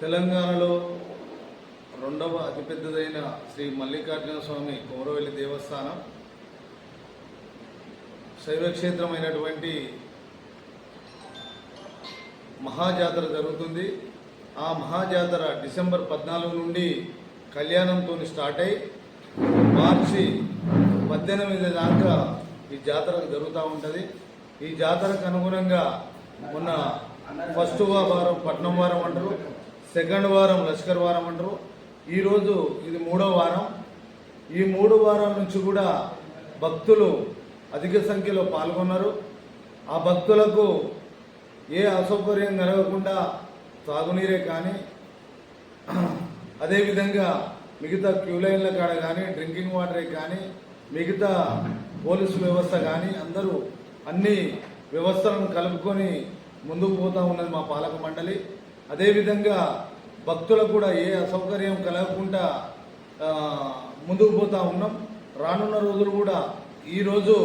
తెలంగాణలో రెండవ అతిపెద్దదైన శ్రీ మల్లికార్జున స్వామి కోరవెల్లి దేవస్థానం శైవక్షేత్రమైనటువంటి మహాజాతర జరుగుతుంది. ఆ మహాజాతర డిసెంబర్ పద్నాలుగు నుండి కళ్యాణంతో స్టార్ట్ అయి మార్చి పద్దెనిమిది దాకా ఈ జాతర జరుగుతూ ఉంటుంది. ఈ జాతరకు అనుగుణంగా మొన్న ఫస్ట్ వారం పట్నం వారం అంటారు. సెకండ్ వారం లష్కర్ వారం అంటారు. ఈరోజు ఇది మూడో వారం. ఈ మూడు వారాల నుంచి కూడా భక్తులు అధిక సంఖ్యలో పాల్గొన్నారు. ఆ భక్తులకు ఏ అసౌకర్యం కలగకుండా తాగునీరే కానీ అదేవిధంగా మిగతా క్యూ లైన్ల కాడ కానీ డ్రింకింగ్ వాటరే కానీ మిగతా పోలీసు వ్యవస్థ కానీ అందరూ అన్ని వ్యవస్థలను కలుపుకొని ముందుకు పోతూ ఉన్నది మా పాలక మండలి. అదేవిధంగా భక్తులకు కూడా ఏ అసౌకర్యం కలగకుండా ముందుకు పోతా ఉన్నాం. రానున్న రోజులు కూడా ఈరోజు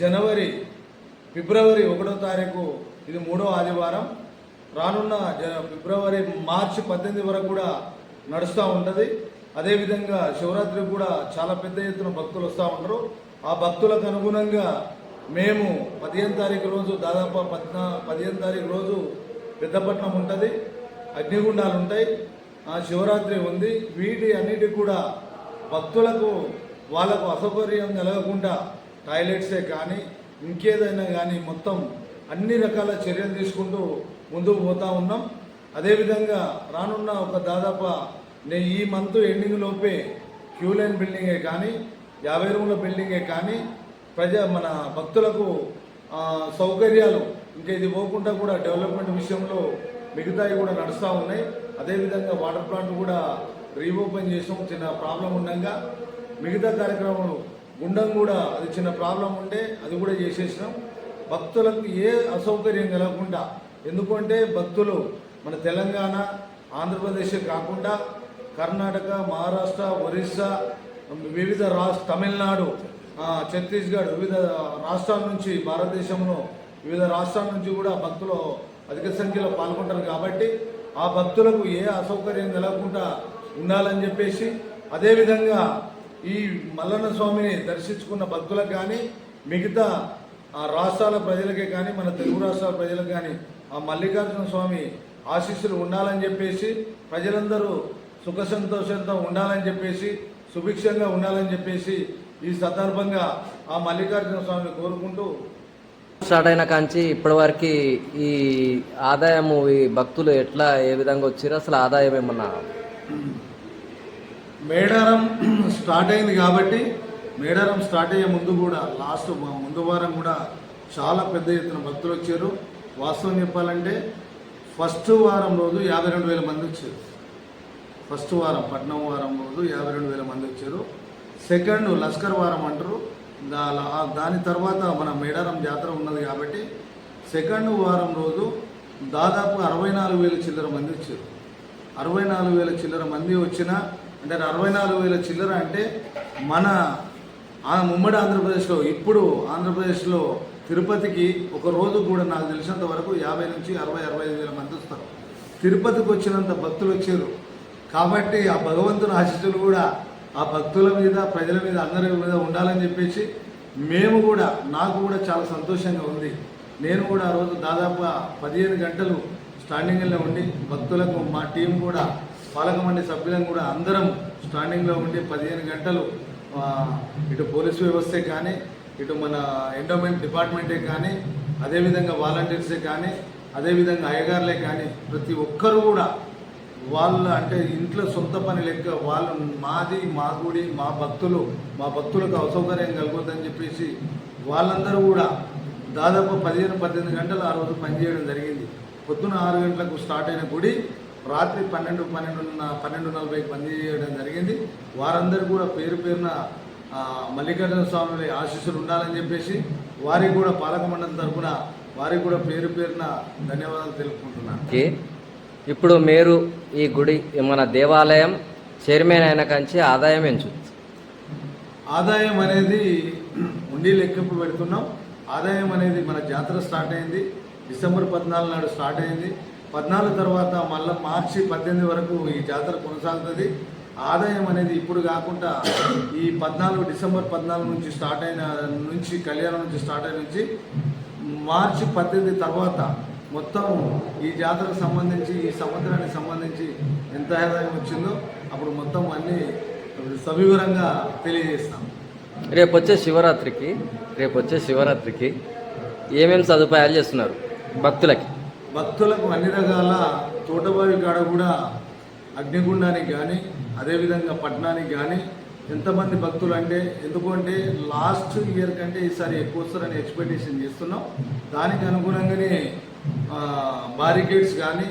జనవరి ఫిబ్రవరి ఒకటో తారీఖు ఇది మూడో ఆదివారం. రానున్న ఫిబ్రవరి మార్చి పద్దెనిమిది వరకు కూడా నడుస్తూ ఉంటుంది. అదేవిధంగా శివరాత్రి కూడా చాలా పెద్ద ఎత్తున భక్తులు వస్తూ ఉంటారు. ఆ భక్తులకు అనుగుణంగా మేము పదిహేను తారీఖు రోజు దాదాపు పద్నా పదిహేను తారీఖు రోజు పెద్దపట్నం ఉంటుంది అగ్నిగుండాలు ఉంటాయి ఆ శివరాత్రి ఉంది. వీటి అన్నిటి కూడా భక్తులకు వాళ్ళకు అసౌకర్యం కలగకుండా టాయిలెట్సే కానీ ఇంకేదైనా కానీ మొత్తం అన్ని రకాల చర్యలు తీసుకుంటూ ముందుకు పోతా ఉన్నాం. అదేవిధంగా రానున్న ఒక దాదాపు నే ఈ మంత్ ఎండింగ్ లోపే క్యూ లైన్ బిల్డింగే కానీ యాభై రూముల బిల్డింగే కానీ ప్రజా మన భక్తులకు సౌకర్యాలు ఇంకా ఇది పోకుండా కూడా డెవలప్మెంట్ విషయంలో మిగతావి కూడా నడుస్తూ ఉన్నాయి. అదేవిధంగా వాటర్ ప్లాంట్ కూడా రీఓపెన్ చేసాం చిన్న ప్రాబ్లం ఉండగా మిగతా కార్యక్రమాలు గుండం కూడా అది చిన్న ప్రాబ్లం ఉండే అది కూడా చేసేసినాం. భక్తులకు ఏ అసౌకర్యం కలగకుండా ఎందుకంటే భక్తులు మన తెలంగాణ ఆంధ్రప్రదేశ్ కాకుండా కర్ణాటక మహారాష్ట్ర ఒరిస్సా వివిధ రాష్ట్ర తమిళనాడు ఛత్తీస్గఢ్ వివిధ రాష్ట్రాల నుంచి భారతదేశంలో వివిధ రాష్ట్రాల నుంచి కూడా భక్తులు అధిక సంఖ్యలో పాల్గొంటారు కాబట్టి ఆ భక్తులకు ఏ అసౌకర్యం కలగకుండా ఉండాలని చెప్పేసి అదేవిధంగా ఈ మల్లన్న స్వామిని దర్శించుకున్న భక్తులకు కానీ మిగతా ఆ రాష్ట్రాల ప్రజలకే కానీ మన తెలుగు రాష్ట్రాల ప్రజలకు కానీ ఆ మల్లికార్జున స్వామి ఆశీస్సులు ఉండాలని చెప్పేసి ప్రజలందరూ సుఖ సంతోషంతో ఉండాలని చెప్పేసి సుభిక్షంగా ఉండాలని చెప్పేసి ఈ సందర్భంగా ఆ మల్లికార్జున స్వామిని కోరుకుంటూ స్టార్ట్ అయిన కాంచి ఇప్పటివరకు ఈ ఆదాయము ఈ భక్తులు ఎట్లా ఏ విధంగా వచ్చారు అసలు ఆదాయం ఏమన్నా? మేడారం స్టార్ట్ అయింది కాబట్టి మేడారం స్టార్ట్ అయ్యే ముందు కూడా లాస్ట్ ముందు వారం కూడా చాలా పెద్ద ఎత్తున భక్తులు వచ్చారు. వాస్తవం చెప్పాలంటే ఫస్ట్ వారం రోజు యాభై రెండు వేల మంది వచ్చారు. ఫస్ట్ వారం పట్నం వారం రోజు యాభై రెండు వేల మంది వచ్చారు. సెకండ్ లష్కర్ వారం అంటారు. దాని తర్వాత మన మేడారం జాతర ఉన్నది కాబట్టి సెకండ్ వారం రోజు దాదాపు అరవై నాలుగు వేల చిల్లర మంది వచ్చారు. అరవై నాలుగు వేల చిల్లర మంది వచ్చిన అంటే అరవై నాలుగు వేల చిల్లర అంటే మన ఆ ఉమ్మడి ఆంధ్రప్రదేశ్లో ఇప్పుడు ఆంధ్రప్రదేశ్లో తిరుపతికి ఒక రోజు కూడా నాకు తెలిసినంత వరకు యాభై నుంచి అరవై అరవై ఐదు వేల మంది వస్తారు. తిరుపతికి వచ్చినంత భక్తులు వచ్చారు. కాబట్టి ఆ భగవంతుని ఆశీస్సులు కూడా ఆ భక్తుల మీద ప్రజల మీద అందరి మీద ఉండాలని చెప్పేసి మేము కూడా నాకు కూడా చాలా సంతోషంగా ఉంది. నేను కూడా ఆ రోజు దాదాపు పదిహేను గంటలు స్టాండింగ్లో ఉండి భక్తులకు మా టీం కూడా పాలక మండలి సభ్యులను కూడా అందరం స్టాండింగ్లో ఉండి పదిహేను గంటలు ఇటు పోలీసు వ్యవస్థే కానీ ఇటు మన ఎండోమెంట్ డిపార్ట్మెంటే కానీ అదేవిధంగా వాలంటీర్సే కానీ అదేవిధంగా అయ్యగారులే కానీ ప్రతి ఒక్కరూ కూడా వాళ్ళు అంటే ఇంట్లో సొంత పని లెక్క వాళ్ళు మాది మా గుడి మా భక్తులు మా భక్తులకు అసౌకర్యం కలగొద్దని చెప్పేసి వాళ్ళందరూ కూడా దాదాపు పదిహేను పద్దెనిమిది గంటలు ఆ రోజు పనిచేయడం జరిగింది. పొద్దున ఆరు గంటలకు స్టార్ట్ అయిన గుడి రాత్రి పన్నెండు పన్నెండున్న పన్నెండు నలభైకి పనిచేయడం జరిగింది. వారందరూ కూడా పేరు పేరున మల్లికార్జున స్వామి ఆశీస్సులు ఉండాలని చెప్పేసి వారికి కూడా పాలక మండలి తరఫున వారికి కూడా పేరు పేరున ధన్యవాదాలు తెలుపుకుంటున్నాను. ఇప్పుడు మీరు ఈ గుడి మన దేవాలయం చైర్మన్ అయిన కంచి ఆదాయం ఎంచు. ఆదాయం అనేది ఉండి లెక్కింపు పెడుతున్నాం. ఆదాయం అనేది మన జాతర స్టార్ట్ అయింది. డిసెంబర్ పద్నాలుగు నాడు స్టార్ట్ అయింది. పద్నాలుగు తర్వాత మళ్ళీ మార్చి పద్దెనిమిది వరకు ఈ జాతర కొనసాగుతుంది. ఆదాయం అనేది ఇప్పుడు కాకుండా ఈ పద్నాలుగు డిసెంబర్ పద్నాలుగు నుంచి స్టార్ట్ అయిన నుంచి కళ్యాణం నుంచి స్టార్ట్ అయిన నుంచి మార్చి పద్దెనిమిది తర్వాత మొత్తం ఈ జాతరకు సంబంధించి ఈ సంవత్సరానికి సంబంధించి ఎంత ఆదాయం వచ్చిందో అప్పుడు మొత్తం అన్ని సవివరంగా తెలియజేస్తాం. రేపు వచ్చే శివరాత్రికి రేపు వచ్చే శివరాత్రికి ఏమేమి సదుపాయాలు చేస్తున్నారు భక్తులకి? భక్తులకు అన్ని రకాల తోటబావి కాడ కూడా అగ్నిగుండానికి కానీ అదేవిధంగా పట్టణానికి కానీ ఎంతమంది భక్తులు అంటే ఎందుకంటే లాస్ట్ ఇయర్ కంటే ఈసారి ఎక్కువ వస్తారని ఎక్స్పెక్టేషన్ చేస్తున్నాం. దానికి అనుగుణంగానే బారికేడ్స్ కానీ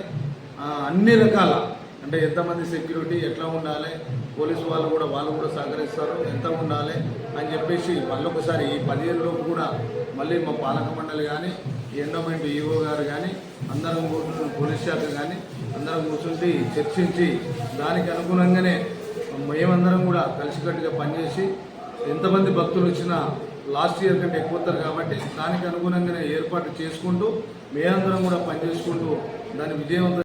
అన్ని రకాల అంటే ఎంతమంది సెక్యూరిటీ ఎట్లా ఉండాలి పోలీసు వాళ్ళు కూడా వాళ్ళు కూడా సహకరిస్తారు ఎంత ఉండాలి అని చెప్పేసి మళ్ళీ ఒకసారి ఈ పదిహేనులోపు కూడా మళ్ళీ మా పాలక మండలి కానీ ఎండోమెంట్ ఈఓ గారు కానీ అందరం కూర్చుని పోలీస్ శాఖ కానీ అందరం కూర్చుంటే చర్చించి దానికి అనుగుణంగానే మేమందరం కూడా కలిసికట్టుగా పనిచేసి ఎంతమంది భక్తులు వచ్చినా లాస్ట్ ఇయర్ కంటే ఎక్కువ వస్తారు కాబట్టి దానికి అనుగుణంగానే ఏర్పాటు చేసుకుంటూ మేమందరం కూడా పనిచేసుకుంటూ దాన్ని విజయవంతం